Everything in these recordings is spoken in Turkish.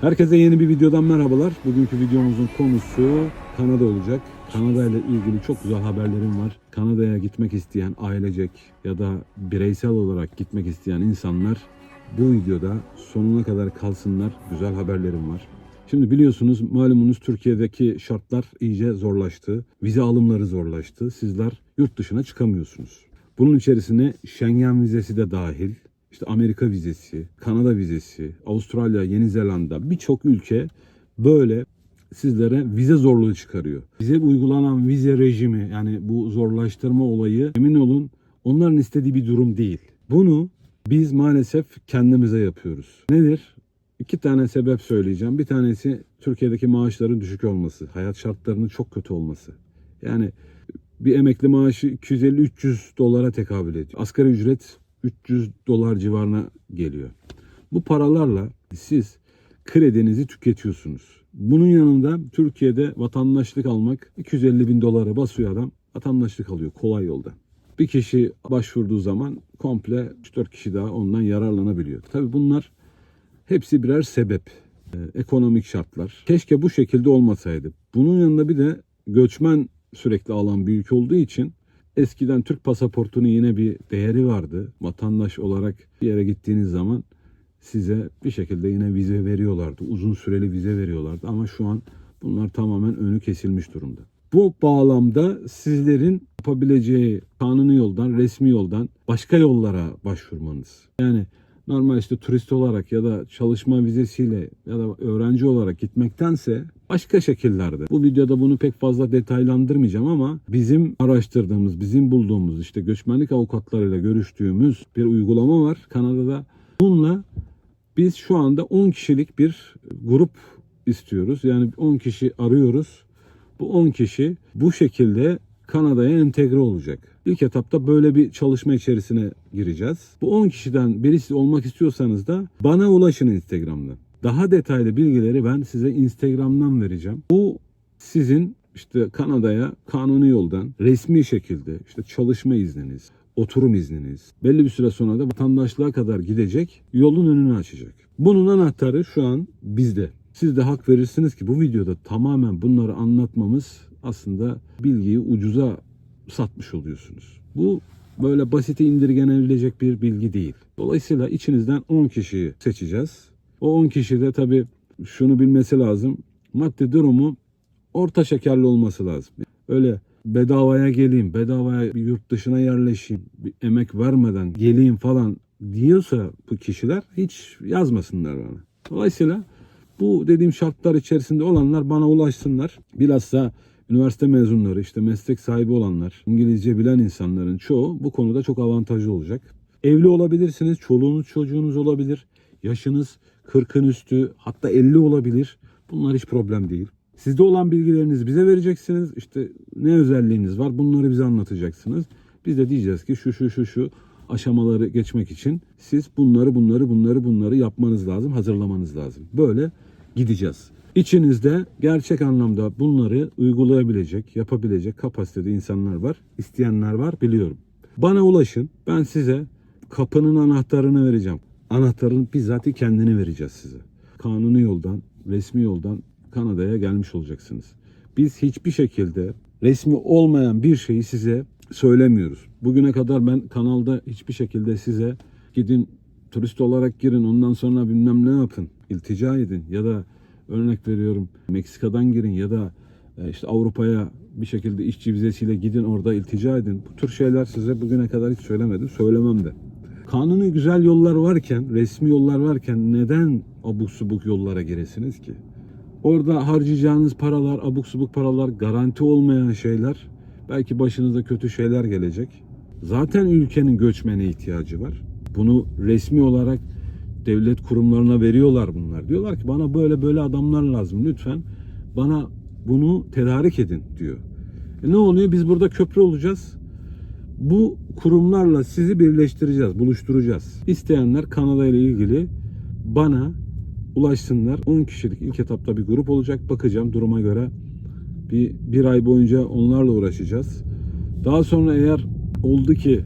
Herkese yeni bir videodan merhabalar. Bugünkü videomuzun konusu Kanada olacak. Kanada ile ilgili çok güzel haberlerim var. Kanada'ya gitmek isteyen ailecek ya da bireysel olarak gitmek isteyen insanlar bu videoda sonuna kadar kalsınlar. Güzel haberlerim var. Şimdi biliyorsunuz malumunuz Türkiye'deki şartlar iyice zorlaştı. Vize alımları zorlaştı. Sizler yurt dışına çıkamıyorsunuz. Bunun içerisine Schengen vizesi de dahil. İşte Amerika vizesi, Kanada vizesi, Avustralya, Yeni Zelanda birçok ülke böyle sizlere vize zorluğu çıkarıyor. Bize uygulanan vize rejimi yani bu zorlaştırma olayı emin olun onların istediği bir durum değil. Bunu biz maalesef kendimize yapıyoruz. Nedir? İki tane sebep söyleyeceğim. Bir tanesi Türkiye'deki maaşların düşük olması, hayat şartlarının çok kötü olması. Yani bir emekli maaşı 250-300 dolara tekabül ediyor. Asgari ücret 300 dolar civarına geliyor. Bu paralarla siz kredinizi tüketiyorsunuz. Bunun yanında Türkiye'de vatandaşlık almak 250 bin dolara basıyor adam. Vatandaşlık alıyor kolay yolda. Bir kişi başvurduğu zaman komple 3-4 kişi daha ondan yararlanabiliyor. Tabii bunlar hepsi birer sebep. Ee, ekonomik şartlar. Keşke bu şekilde olmasaydı. Bunun yanında bir de göçmen sürekli alan bir ülke olduğu için eskiden Türk pasaportunun yine bir değeri vardı. Vatandaş olarak bir yere gittiğiniz zaman size bir şekilde yine vize veriyorlardı. Uzun süreli vize veriyorlardı ama şu an bunlar tamamen önü kesilmiş durumda. Bu bağlamda sizlerin yapabileceği kanuni yoldan, resmi yoldan başka yollara başvurmanız. Yani normal işte turist olarak ya da çalışma vizesiyle ya da öğrenci olarak gitmektense başka şekillerde. Bu videoda bunu pek fazla detaylandırmayacağım ama bizim araştırdığımız, bizim bulduğumuz işte göçmenlik avukatlarıyla görüştüğümüz bir uygulama var Kanada'da. Bununla biz şu anda 10 kişilik bir grup istiyoruz. Yani 10 kişi arıyoruz. Bu 10 kişi bu şekilde Kanada'ya entegre olacak. İlk etapta böyle bir çalışma içerisine gireceğiz. Bu 10 kişiden birisi olmak istiyorsanız da bana ulaşın Instagram'dan. Daha detaylı bilgileri ben size Instagram'dan vereceğim. Bu sizin işte Kanada'ya kanuni yoldan resmi şekilde işte çalışma izniniz, oturum izniniz belli bir süre sonra da vatandaşlığa kadar gidecek yolun önünü açacak. Bunun anahtarı şu an bizde. Siz de hak verirsiniz ki bu videoda tamamen bunları anlatmamız aslında bilgiyi ucuza satmış oluyorsunuz. Bu böyle basite indirgenebilecek bir bilgi değil. Dolayısıyla içinizden 10 kişiyi seçeceğiz. O 10 kişi de tabii şunu bilmesi lazım. Maddi durumu orta şekerli olması lazım. Öyle bedavaya geleyim, bedavaya bir yurt dışına yerleşeyim, bir emek vermeden geleyim falan diyorsa bu kişiler hiç yazmasınlar bana. Dolayısıyla bu dediğim şartlar içerisinde olanlar bana ulaşsınlar. Bilhassa üniversite mezunları, işte meslek sahibi olanlar, İngilizce bilen insanların çoğu bu konuda çok avantajlı olacak. Evli olabilirsiniz, çoluğunuz çocuğunuz olabilir, yaşınız 40'ın üstü hatta 50 olabilir. Bunlar hiç problem değil. Sizde olan bilgilerinizi bize vereceksiniz. İşte ne özelliğiniz var bunları bize anlatacaksınız. Biz de diyeceğiz ki şu şu şu şu aşamaları geçmek için siz bunları bunları bunları bunları yapmanız lazım, hazırlamanız lazım. Böyle gideceğiz. İçinizde gerçek anlamda bunları uygulayabilecek, yapabilecek kapasitede insanlar var, isteyenler var biliyorum. Bana ulaşın. Ben size kapının anahtarını vereceğim. Anahtarın bizzat kendini vereceğiz size. Kanuni yoldan, resmi yoldan Kanada'ya gelmiş olacaksınız. Biz hiçbir şekilde resmi olmayan bir şeyi size söylemiyoruz. Bugüne kadar ben kanalda hiçbir şekilde size gidin turist olarak girin ondan sonra bilmem ne yapın, iltica edin ya da örnek veriyorum Meksika'dan girin ya da e, işte Avrupa'ya bir şekilde işçi vizesiyle gidin orada iltica edin. Bu tür şeyler size bugüne kadar hiç söylemedim, söylemem de. Kanuni güzel yollar varken, resmi yollar varken neden abuk subuk yollara giresiniz ki? Orada harcayacağınız paralar, abuk subuk paralar, garanti olmayan şeyler, belki başınıza kötü şeyler gelecek. Zaten ülkenin göçmene ihtiyacı var. Bunu resmi olarak devlet kurumlarına veriyorlar bunlar. Diyorlar ki bana böyle böyle adamlar lazım lütfen bana bunu tedarik edin diyor. E ne oluyor? Biz burada köprü olacağız. Bu kurumlarla sizi birleştireceğiz, buluşturacağız. İsteyenler Kanada ile ilgili bana ulaşsınlar. 10 kişilik ilk etapta bir grup olacak. Bakacağım duruma göre bir, bir ay boyunca onlarla uğraşacağız. Daha sonra eğer oldu ki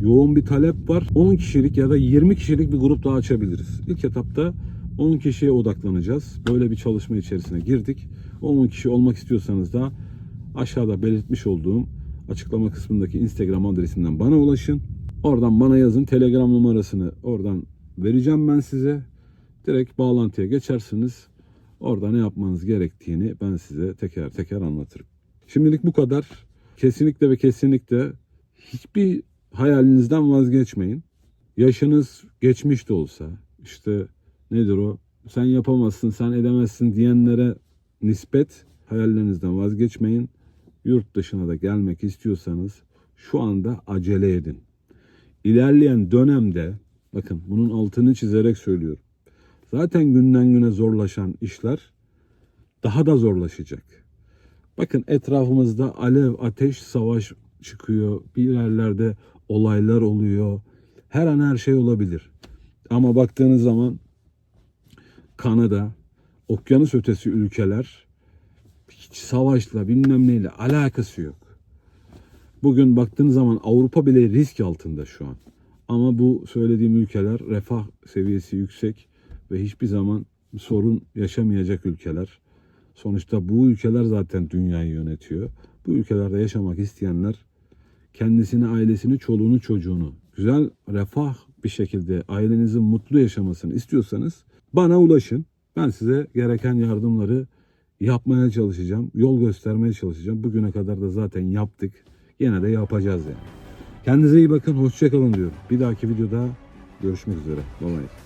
yoğun bir talep var 10 kişilik ya da 20 kişilik bir grup daha açabiliriz. İlk etapta 10 kişiye odaklanacağız. Böyle bir çalışma içerisine girdik. 10 kişi olmak istiyorsanız da aşağıda belirtmiş olduğum açıklama kısmındaki Instagram adresinden bana ulaşın. Oradan bana yazın. Telegram numarasını oradan vereceğim ben size. Direkt bağlantıya geçersiniz. Orada ne yapmanız gerektiğini ben size teker teker anlatırım. Şimdilik bu kadar. Kesinlikle ve kesinlikle hiçbir hayalinizden vazgeçmeyin. Yaşınız geçmiş de olsa işte nedir o sen yapamazsın sen edemezsin diyenlere nispet hayallerinizden vazgeçmeyin. Yurt dışına da gelmek istiyorsanız şu anda acele edin. İlerleyen dönemde bakın bunun altını çizerek söylüyorum. Zaten günden güne zorlaşan işler daha da zorlaşacak. Bakın etrafımızda alev, ateş, savaş çıkıyor. Bir yerlerde olaylar oluyor. Her an her şey olabilir. Ama baktığınız zaman Kanada, okyanus ötesi ülkeler hiç savaşla bilmem neyle alakası yok. Bugün baktığınız zaman Avrupa bile risk altında şu an. Ama bu söylediğim ülkeler refah seviyesi yüksek ve hiçbir zaman sorun yaşamayacak ülkeler. Sonuçta bu ülkeler zaten dünyayı yönetiyor. Bu ülkelerde yaşamak isteyenler kendisini, ailesini, çoluğunu, çocuğunu güzel, refah bir şekilde ailenizin mutlu yaşamasını istiyorsanız bana ulaşın. Ben size gereken yardımları yapmaya çalışacağım. Yol göstermeye çalışacağım. Bugüne kadar da zaten yaptık. Yine de yapacağız yani. Kendinize iyi bakın. Hoşçakalın diyorum. Bir dahaki videoda görüşmek üzere. Bye bye.